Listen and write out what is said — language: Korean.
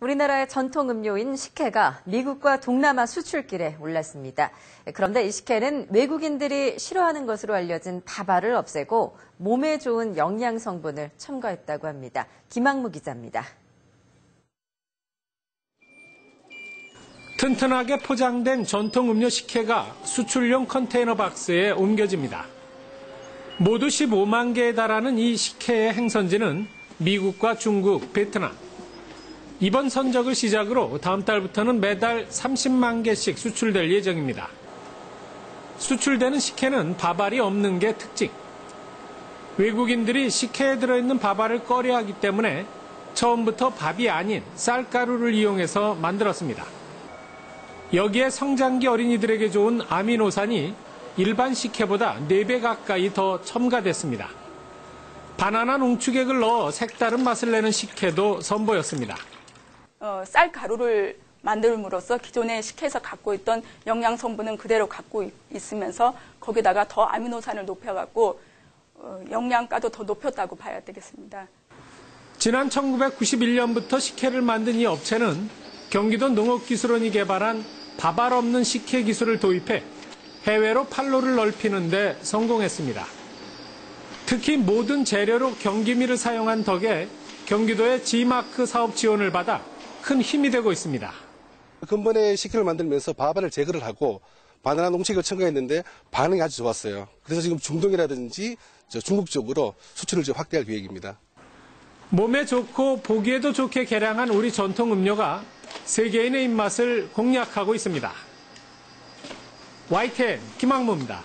우리나라의 전통 음료인 식혜가 미국과 동남아 수출길에 올랐습니다. 그런데 이 식혜는 외국인들이 싫어하는 것으로 알려진 바바를 없애고 몸에 좋은 영양 성분을 첨가했다고 합니다. 김학무 기자입니다. 튼튼하게 포장된 전통 음료 식혜가 수출용 컨테이너 박스에 옮겨집니다. 모두 15만 개에 달하는 이 식혜의 행선지는 미국과 중국, 베트남. 이번 선적을 시작으로 다음 달부터는 매달 30만 개씩 수출될 예정입니다. 수출되는 식혜는 밥알이 없는 게 특징. 외국인들이 식혜에 들어있는 밥알을 꺼려하기 때문에 처음부터 밥이 아닌 쌀가루를 이용해서 만들었습니다. 여기에 성장기 어린이들에게 좋은 아미노산이 일반 식혜보다 4배 가까이 더 첨가됐습니다. 바나나 농축액을 넣어 색다른 맛을 내는 식혜도 선보였습니다. 어, 쌀 가루를 만들므로써 기존의 식혜에서 갖고 있던 영양 성분은 그대로 갖고 있, 으면서 거기다가 더 아미노산을 높여갖고 어, 영양가도 더 높였다고 봐야 되겠습니다. 지난 1991년부터 식혜를 만든 이 업체는 경기도 농업기술원이 개발한 밥알 없는 식혜 기술을 도입해 해외로 판로를 넓히는 데 성공했습니다. 특히 모든 재료로 경기미를 사용한 덕에 경기도의 G마크 사업 지원을 받아 큰 힘이 되고 있습니다. 근본의 식혜를 만들면서 밥알을 제거를 하고 바나나 농식을 첨가했는데 반응이 아주 좋았어요. 그래서 지금 중동이라든지 중국 쪽으로 수출을 확대할 계획입니다. 몸에 좋고 보기에도 좋게 개량한 우리 전통 음료가 세계인의 입맛을 공략하고 있습니다. YTN 김학무입니다.